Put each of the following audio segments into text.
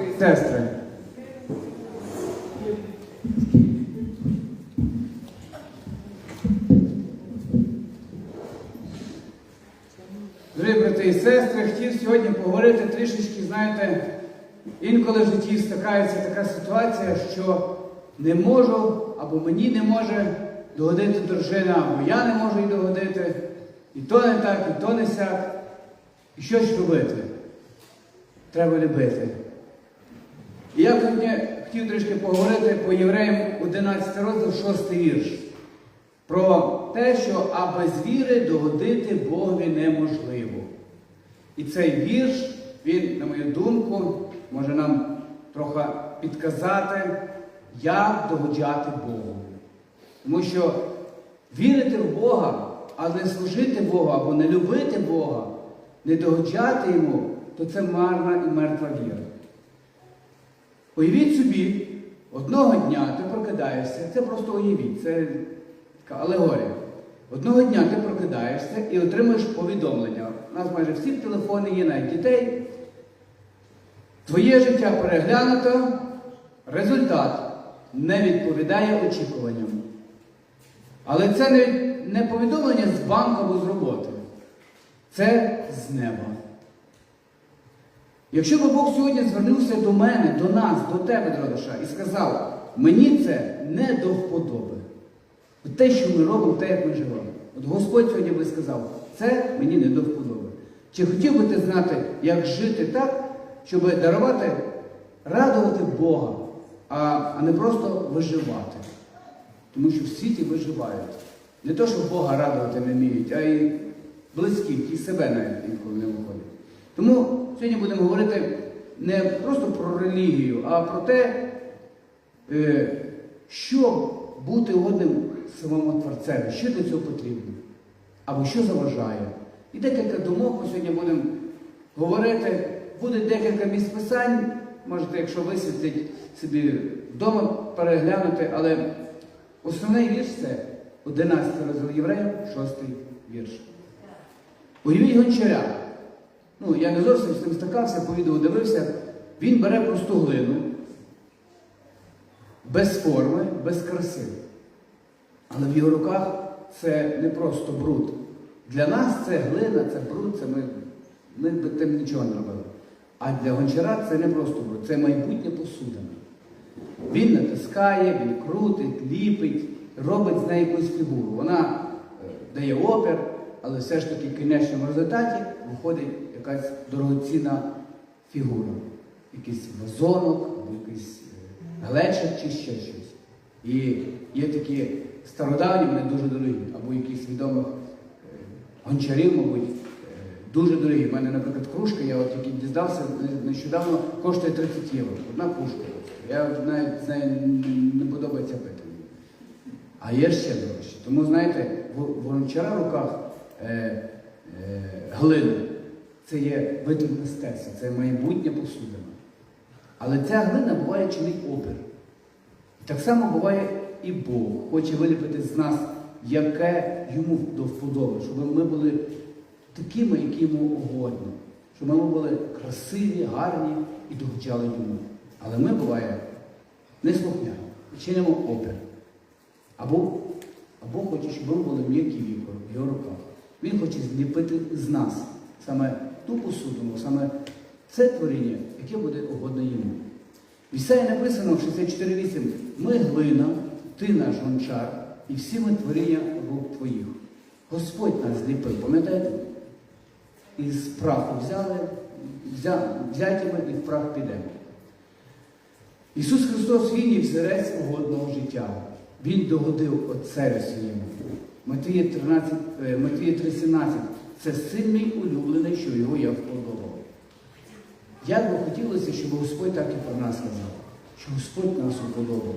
брати сестри. Дорогі брати і сестри, хотів сьогодні поговорити трішечки, знаєте, інколи в житті стикається така ситуація, що не можу або мені не може догодити дружина, або я не можу їй догодити. І то не так, і то не сяк. І що ж робити? Треба любити. І я сьогодні хотів трішки поговорити по євреям 11 розділ, 6 вірш. Про те, що а без віри догодити Богові неможливо. І цей вірш, він, на мою думку, може нам трохи підказати, як догоджати Богу. Тому що вірити в Бога, але не служити Богу або не любити Бога, не догоджати Йому, то це марна і мертва віра. Уявіть собі, одного дня ти прокидаєшся, це просто уявіть, це така алегорія. Одного дня ти прокидаєшся і отримуєш повідомлення. У нас майже всі телефони є навіть дітей. Твоє життя переглянуто, результат не відповідає очікуванням. Але це не, повідомлення з банку або з роботи. Це з неба. Якщо б Бог сьогодні звернувся до мене, до нас, до тебе, дорогоша, і сказав, мені це не до вподоби. От те, що ми робимо, те, як ми живемо. От Господь сьогодні би сказав, це мені не до вподоби. Чи хотів би ти знати, як жити так, щоб дарувати, радувати Бога, а, не просто виживати? Тому що в світі виживають. Не то, що Бога радувати не вміють, а й близьких, і себе навіть інколи не виходить. Тому сьогодні будемо говорити не просто про релігію, а про те, е, що бути угодним самому Творцеві, що для цього потрібно, або що заважає. І декілька думок ми сьогодні будемо говорити. Буде декілька місць писань, можете, якщо висвітлять собі вдома переглянути, але основний вірш це 11 розділ євреїв, 6 вірш. Уявіть гончаря. Ну, я не зовсім з ним стикався, по відео дивився. Він бере просту глину, без форми, без краси. Але в його руках це не просто бруд. Для нас це глина, це бруд, це ми, ми б тим нічого не робили. А для гончара це не просто бруд, це майбутнє посудина. Він натискає, він крутить, ліпить, робить з неї якусь фігуру. Вона е, дає опір, але все ж таки в кінечному результаті виходить якась дорогоцінна фігура. Якийсь вазонок, якийсь е, глечик чи ще щось. І є такі стародавні, вони дуже дорогі, або якісь відомих е, гончарів, мабуть, е, дуже дорогі. У мене, наприклад, кружка, я от тільки дізнався нещодавно, коштує 30 євро. Одна кружка. Я навіть з не подобається пити. А є ще дорожче. Тому, знаєте, в гончара в руках е, е, глина це є вид мистецтва, це майбутня посудина. Але ця глина буває чинить опір. Так само буває і Бог хоче виліпити з нас, яке йому до щоб ми були такими, які йому угодно, щоб ми були красиві, гарні і догоджали йому. Але ми буває неслухняні, і чинимо опір. Або, або хоче, щоб ми були м'які в його- в його руках. Він хоче зліпити з нас саме ту посудину, саме це творіння, яке буде угодно йому. В Ісаї написано в 64.8 Ми глина, ти наш гончар, і всі ми творіння рук твоїх. Господь нас зліпив, пам'ятаєте? Із праху взяли, взя, взяті ми і в прах підемо. Ісус Христос Він є взірець угодного життя. Він догодив Отцеві своєму. Матвія 13, Матвія 3,17. Це син мій улюблений, що його я вподобав. Як би хотілося, щоб Господь так і про нас сказав, що Господь нас уподобав.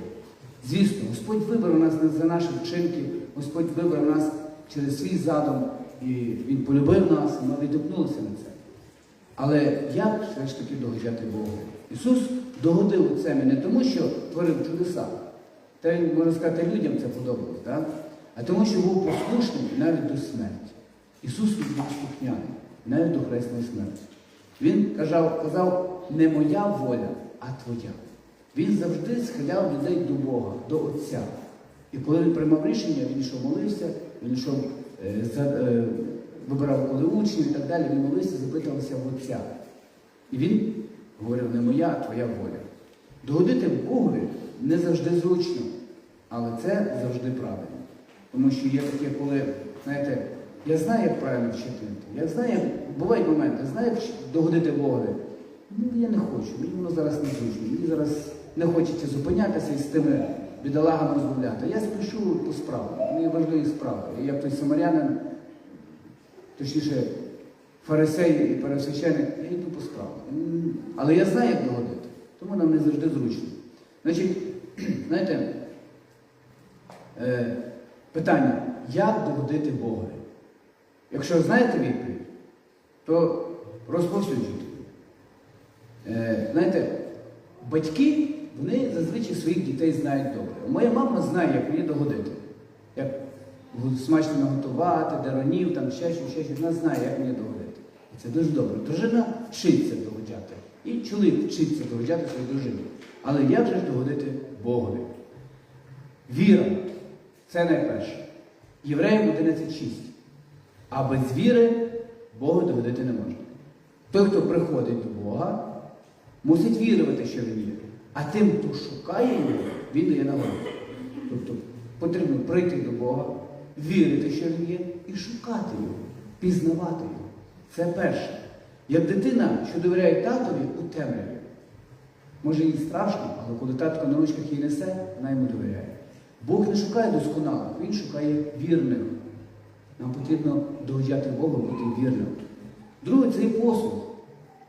Звісно, Господь вибрав нас не за наші вчинки, Господь вибрав нас через свій задум, і Він полюбив нас, і ми відгукнулися на це. Але як все ж таки догоджати Богу? Ісус догодив це не тому, що творив чудеса. Та він, можна сказати, людям це подобалось, так? а тому, що був послушним навіть до смерті. Ісус був слухняний, навіть до хресної смерті. Він казав, казав не моя воля, а твоя. Він завжди схиляв людей до Бога, до Отця. І коли він приймав рішення, він йшов молився, він йшов, е, е, вибирав коли учнів і так далі, він молився, запитувався в Отця. І він говорив, не моя, а твоя воля. Догодити Богові не завжди зручно, але це завжди правильно. Тому що є таке, коли, знаєте, я знаю, як правильно вчити. Я знаю, бувають моменти, я знаю, як догодити Богові. Ну, я не хочу, мені воно зараз не зручно. Мені зараз не хочеться зупинятися і з тими бідолагами розмовляти. Я спішу по справам. Мені важливі справи. І як той самарянин, точніше, фарисей і пересвященик, я йду по справам. М, Але я знаю, як догодити. Тому нам не завжди зручно. Значить, знаєте, е, питання, як догодити Богові? Якщо знаєте відповідь, то розповсюджуйте. Е, знаєте, батьки, вони зазвичай своїх дітей знають добре. Моя мама знає, як мені догодити. Як смачно наготувати, даронів, там ще щось, ще щось. Вона знає, як мені догодити. І це дуже добре. Дружина вчиться догодяти. І чоловік вчиться догодяти своїй дружині. Але як же ж догодити Богові? Віра це найперше. Євреїв 11.6. А без віри Богу догодити не можна. Той, хто приходить до Бога, мусить вірувати, що він є. А тим, хто шукає його, він дає нагоду. Тобто потрібно прийти до Бога, вірити, що він є, і шукати його, пізнавати його. Це перше. Як дитина, що довіряє татові у темряві. Може їй страшно, але коли татко на ручках її несе, вона йому довіряє. Бог не шукає досконалих, він шукає вірних. Нам потрібно доводяти Богу бути вірним. Друге, це послуг.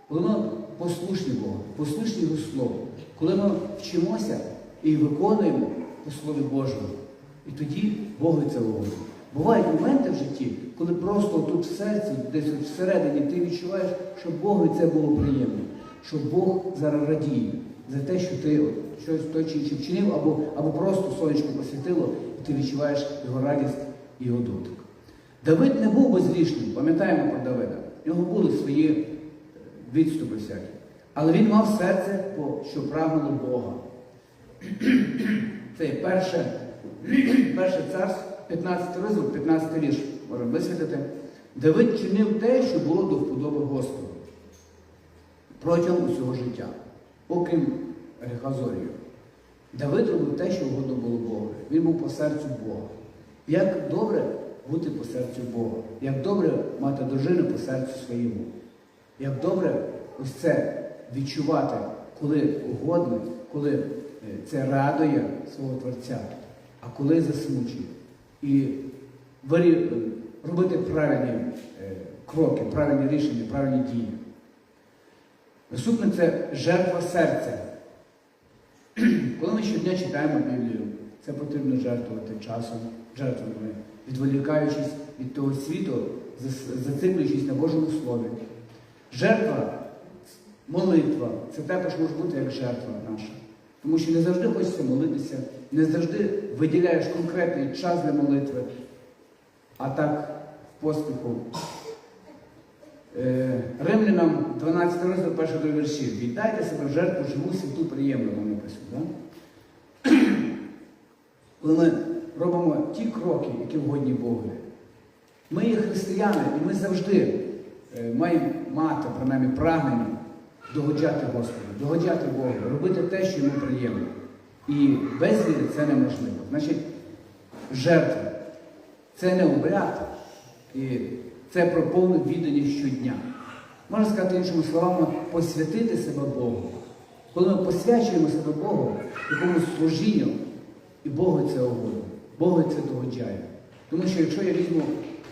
Коли ми послушні Богу, послушні Його Слову, коли ми вчимося і виконуємо по Слові Божому, і тоді Богу це угодно. Бувають моменти в житті, коли просто тут в серці, десь всередині, ти відчуваєш, що Богу це було приємно, що Бог зараз радіє за те, що ти щось той чи інший вчинив, або, або просто сонечко посвітило, і ти відчуваєш його радість і його дотик. Давид не був безгрішним, пам'ятаємо про Давида. В нього були свої е, відступи всякі. Але він мав серце, що прагнуло Бога. Це є перше, перше царство, 15 розділ, 15 вірш, можемо висвітити. Давид чинив те, що було до вподоби Господу протягом усього життя, окрім гріха зорію. Давид робив те, що угодно було Богу. Він був по серцю Бога. Як добре бути по серцю Бога, як добре мати дружину по серцю своєму, як добре ось це відчувати, коли угодно, коли е, це радує свого Творця, а коли засмучує. І е, робити правильні е, кроки, правильні рішення, правильні дії. Наступне це жертва серця. Коли ми щодня читаємо Біблію, це потрібно жертвувати часом, жертвами, відволікаючись від того світу, зациклюючись на Божому Слові. Жертва, молитва, це також може бути як жертва наша. Тому що не завжди хочеться молитися, не завжди виділяєш конкретний час для молитви, а так в поспіху. Е, Римлянам 12 розділ першого до віршів. Віддайте себе в жертву живу святу приємну, вам написано. Коли ми робимо ті кроки, які вгодні Богові, ми є християни, і ми завжди е, маємо мати, принаймні, прагнення догоджати Господу, догоджати Богу, робити те, що йому приємно. І без віри це неможливо. Значить, жертва це не обряд, і це про повну відданість щодня. Можна сказати іншими словами, посвятити себе Богу. Коли ми посвячуємо себе Богу, якомусь служінню, і Богу це угодно, Богу це догоджає. Тому що якщо я візьму,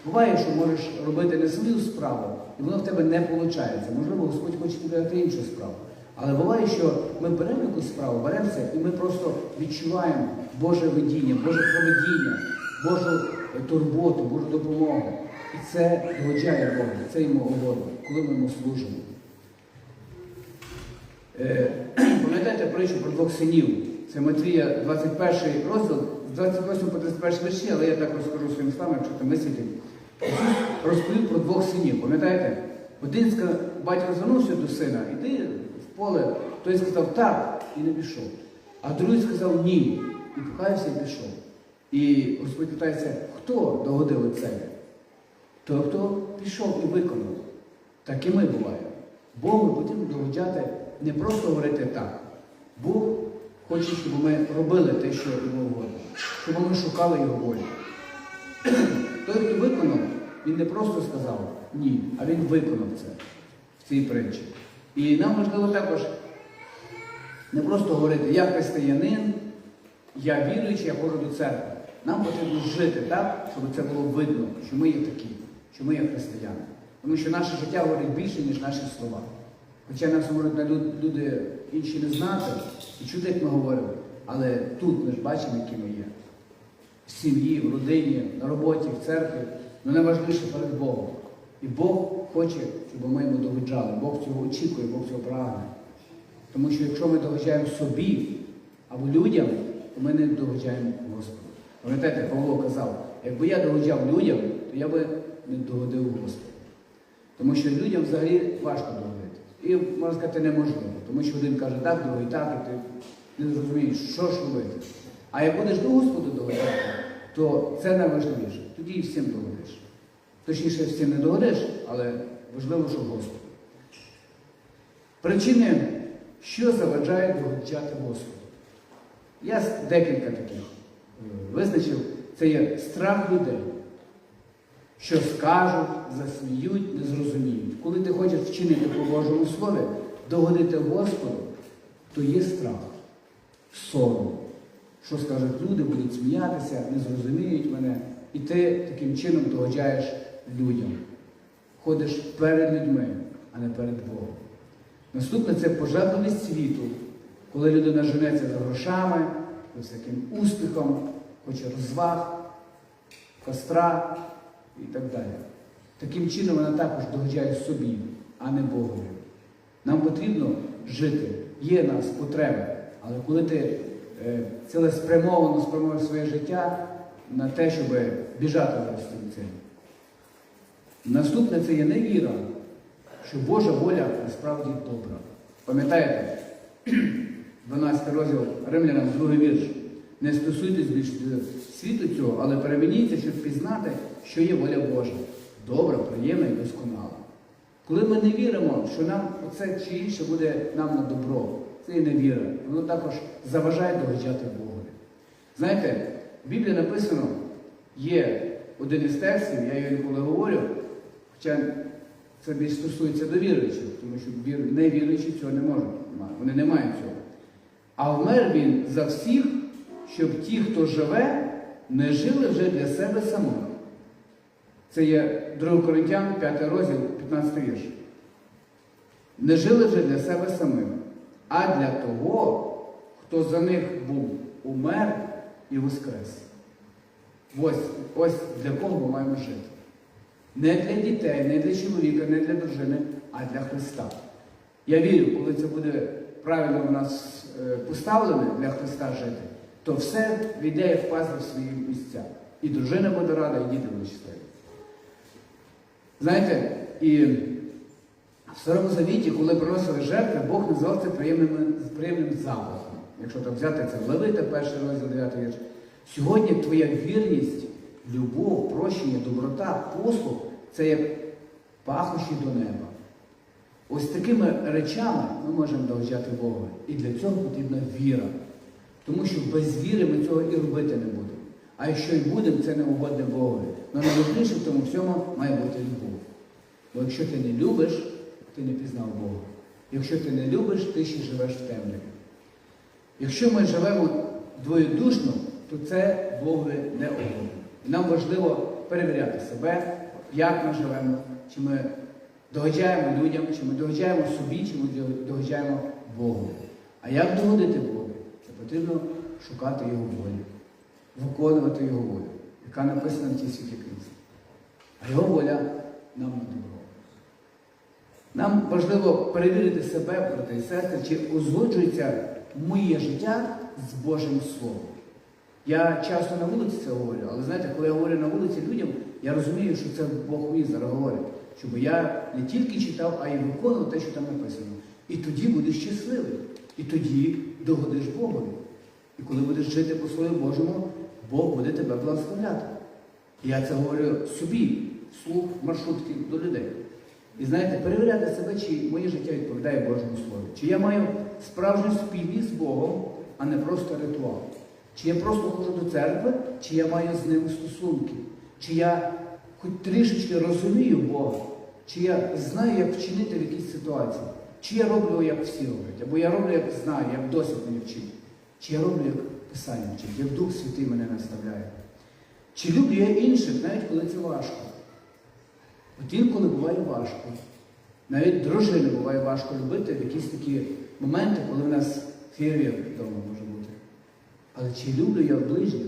буває, що можеш робити не свою справу, і воно в тебе не виходить. Можливо, Господь хоче тобі дати іншу справу. Але буває, що ми беремо якусь справу, беремося, і ми просто відчуваємо Боже видіння, Боже проведіння, Божу турботу, Божу допомогу. І це догоджає Богу, це йому угодно, коли ми йому служимо. Е, Пам'ятаєте притчу про двох синів? Це Матвія 21 розділ, 28 по 31 вірші, але я так розкажу своїм словам, якщо там висвітить. Ісус розповів про двох синів. Пам'ятаєте? Один батько звернувся до сина, іди в поле, той сказав так і не пішов. А другий сказав ні. І покаявся і пішов. І Господь питається, хто догодив отцеві? Той, хто пішов і виконав. Так і ми буваємо. Богу потрібно догоджати не просто говорити так. Бог хоче, щоб ми робили те, що йому угодно, щоб ми шукали його волі. Той, хто виконав, він не просто сказав ні, а він виконав це в цій притчі. І нам важливо також не просто говорити, я християнин, я віруючий, я ходжу до церкви. Нам потрібно жити так, щоб це було видно, що ми є такі, що ми є християни. Тому що наше життя говорить більше, ніж наші слова. Хоча нас можуть люди інші не знати і чути, як ми говоримо, але тут ми ж бачимо, які ми є. В сім'ї, в родині, на роботі, в церкві. Ну найважливіше перед Богом. І Бог хоче, щоб ми йому догоджали. Бог цього очікує, Бог цього прагне. Тому що якщо ми догоджаємо собі або людям, то ми не догоджаємо Господу. Пам'ятаєте, Павло казав, якби я догоджав людям, то я би не догодив Господу. Тому що людям взагалі важко догодити. І, можна сказати, неможливо. Тому що один каже так, другий так, і ти не зрозумієш, що ж робити. А як будеш до Господу догодити, то це найважливіше. Тоді і всім догодиш. Точніше, всім не догодиш, але важливо, що Господу. Причини, що заважають догоджати Господу. Я декілька таких е, визначив. Це є страх людей, що скажуть, засміють, не зрозуміють. Коли ти хочеш вчинити по Божому Слові, догодити Господу, то є страх, сором. Що скажуть люди, будуть сміятися, не зрозуміють мене. І ти таким чином догоджаєш людям. Ходиш перед людьми, а не перед Богом. Наступне це пожадливість світу, коли людина женеться за грошами, за всяким успіхом, хоче розваг, костра і так далі. Таким чином вона також догоджає собі, а не Богові. Нам потрібно жити, є нас потреби, але коли ти е, цілеспрямовано спрямуєш своє життя на те, щоб біжати за цим цим. Наступне це є невіра, що Божа воля насправді добра. Пам'ятаєте, 12 розділ Римлянам, другий вірш. Не стосуйтесь більше світу цього, але перемініться, щоб пізнати, що є воля Божа. Добра, приємна і досконала. Коли ми не віримо, що нам оце чи інше буде нам на добро, це і невіра. Воно також заважає догоджати Богові. Знаєте, в Біблії написано, є один із текстів, я його інколи говорю, хоча це більш стосується до віруючих, тому що вір- невіруючі цього не можуть вони не мають цього. А вмер він за всіх, щоб ті, хто живе, не жили вже для себе самих. Це є 2 Коринтян, 5 розділ, 15 вірш. Не жили вже для себе самих, а для того, хто за них був умер і воскрес. Ось, ось для кого ми маємо жити. Не для дітей, не для чоловіка, не для дружини, а для Христа. Я вірю, коли це буде правильно в нас е, поставлене для Христа жити, то все війде і впаде в свої місця. І дружина буде рада, і діти будуть щасливі. Знаєте, і в Старому Завіті, коли приносили жертви, Бог називав це приємним, приємним запахом. Якщо так взяти це Левита, перший розділ 9 вірш. Сьогодні твоя вірність, любов, прощення, доброта, послуг це як пахощі до неба. Ось такими речами ми можемо довчати Бога. І для цього потрібна віра. Тому що без віри ми цього і робити не будемо. А якщо і будемо, це не угодне Богові. Але найважливіше в тому всьому має бути любов. Бо якщо ти не любиш, ти не пізнав Бога. Якщо ти не любиш, ти ще живеш в темряві. Якщо ми живемо двоєдушно, то це Богові не угодно. І нам важливо перевіряти себе, як ми живемо, чи ми догоджаємо людям, чи ми догоджаємо собі, чи ми догоджаємо Богу. А як догодити Богу? Це потрібно шукати Його волю, виконувати Його волю, яка написана в тій світі книзі. А Його воля нам на добро. Нам важливо перевірити себе, брати і сестри, чи узгоджується моє життя з Божим Словом. Я часто на вулиці це говорю, але знаєте, коли я говорю на вулиці людям, я розумію, що це Бог мені зараз говорить. Щоб я не тільки читав, а й виконував те, що там написано. І тоді будеш щасливий. І тоді догодиш Богові. І коли будеш жити по своєму Божому, Бог буде тебе благословляти. Я це говорю собі, вслух маршрутки до людей. І знаєте, перевіряти себе, чи моє життя відповідає Божому Слову. Чи я маю справжню спільність з Богом, а не просто ритуал. Чи я просто ходжу до церкви, чи я маю з ним стосунки, чи я хоч трішечки розумію Бога, чи я знаю, як вчинити в якійсь ситуації, чи я роблю, як всі роблять, або я роблю, як знаю, як досвід мене вчить, чи я роблю, як Писання вчить, як Дух Святий мене наставляє. Чи люблю я інших, навіть коли це важко. От інколи буває важко. Навіть дружини буває важко любити в якісь такі моменти, коли в нас фєрія вдома може бути. Але чи люблю я ближніх?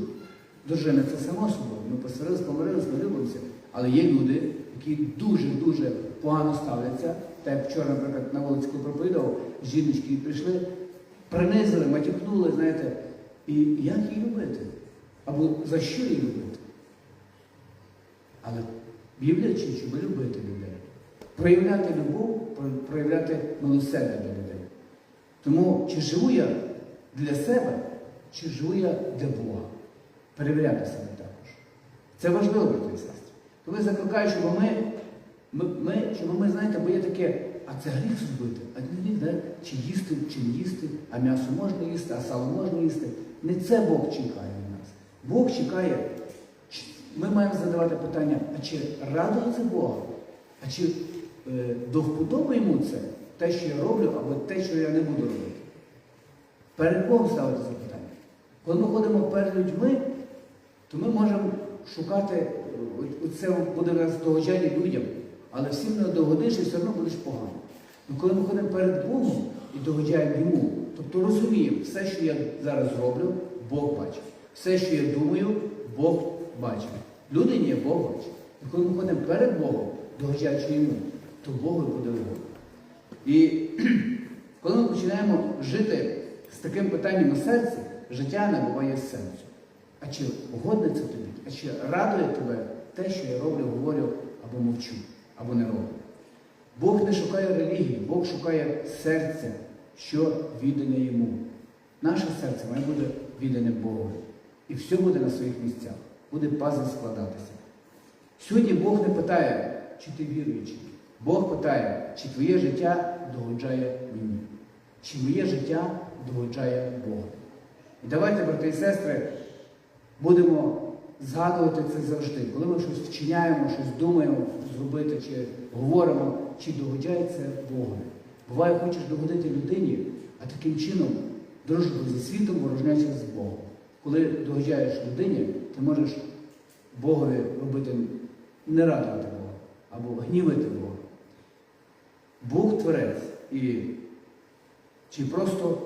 Дружина це само собою. Ми посварились, помирились, ми любимося. Але є люди, які дуже-дуже погано ставляться. Так як вчора, наприклад, на вулиці проповідав, жіночки прийшли, принизили, матюкнули, знаєте, і як її любити? Або за що її любити? Але вчить, щоб любити людей. Проявляти любов, проявляти милосердя до людей. Тому чи живу я для себе, чи живу я для Бога? Перевіряти себе також. Це важливо, брати сестри. Коли закликаю, щоб ми, ми, ми, щоб ми, знаєте, бо є таке, а це гріх зробити, а не гріх, да? чи їсти, чи не їсти, а м'ясо можна їсти, а сало можна їсти. Не це Бог чекає від нас. Бог чекає, ми маємо задавати питання, а чи радує це Бога? А чи е, до йому це, те, що я роблю, або те, що я не буду робити? Перед Богом ставити запитання. Коли ми ходимо перед людьми, то ми можемо шукати, е, це буде нас догоджання людям, але всім не догодиш і все одно будеш погано. Ну коли ми ходимо перед Богом і догоджаємо йому, тобто розуміємо, все, що я зараз зроблю, Бог бачить. Все, що я думаю, Бог бачить. Людині Бог бачить. І коли ми ходимо перед Богом, догоджаючи йому, то Богу буде угодно. І коли ми починаємо жити з таким питанням на серці, життя набуває сенсу. А чи угодне це тобі? А чи радує тебе те, що я роблю, говорю або мовчу, або не роблю? Бог не шукає релігії, Бог шукає серця, що віддане йому. Наше серце має бути віддане Богу. І все буде на своїх місцях, буде пазл складатися. Сьогодні Бог не питає, чи ти віруючий. Бог питає, чи твоє життя догоджає мені, чи моє життя догоджає Богу. І давайте, брати і сестри, будемо згадувати це завжди. Коли ми щось вчиняємо, щось думаємо зробити, чи говоримо, чи догоджає це Богу. Буває, хочеш догодити людині, а таким чином дружбу зі світом ворожнячи з Богом. Коли догоджаєш людині, ти можеш Богові робити не радувати Бога або гнівити Бога. Бог творець. І чи просто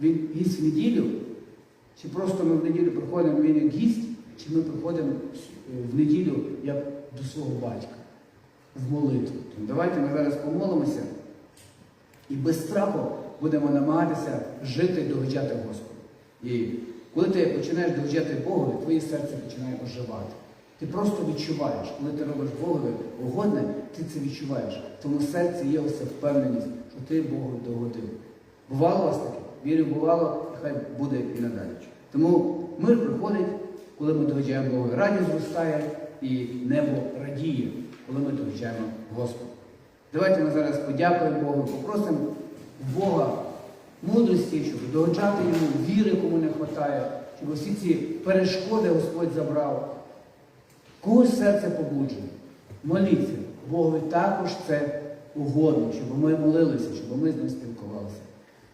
він гість в неділю, чи просто ми в неділю приходимо він як гість, чи ми приходимо в неділю як до свого батька в молитву. Давайте ми зараз помолимося і без страху будемо намагатися жити і догоджати Господу. І коли ти починаєш догоджати Богові, твоє серце починає оживати. Ти просто відчуваєш, коли ти робиш Богові угодне, ти це відчуваєш. В тому серці є ось впевненість, що ти Богу догодив. Бувало у вас таке? Вірю, бувало, і хай буде і надалі. Тому мир приходить, коли ми догоджаємо Богу. Радість зростає і небо радіє, коли ми догоджаємо Господу. Давайте ми зараз подякуємо Богу, попросимо Бога мудрості, щоб догоджати йому, віри, кому не вистачає, щоб усі ці перешкоди Господь забрав. Когось серце побуджене. Моліться. Богові також це угодно, щоб ми молилися, щоб ми з ним спілкувалися.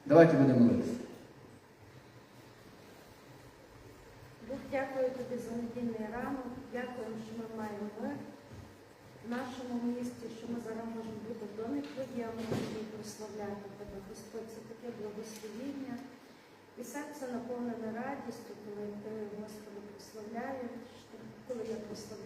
Давайте будемо молитися. Бог, дякую тобі за недільний ранок. Дякую, що ми маємо мир в нашому місті, що ми зараз твоєму і прославляти тебе. Господь, це таке благословіння. І серце наповнене радістю, коли ти, Господи, прославляєш, коли я прославляю.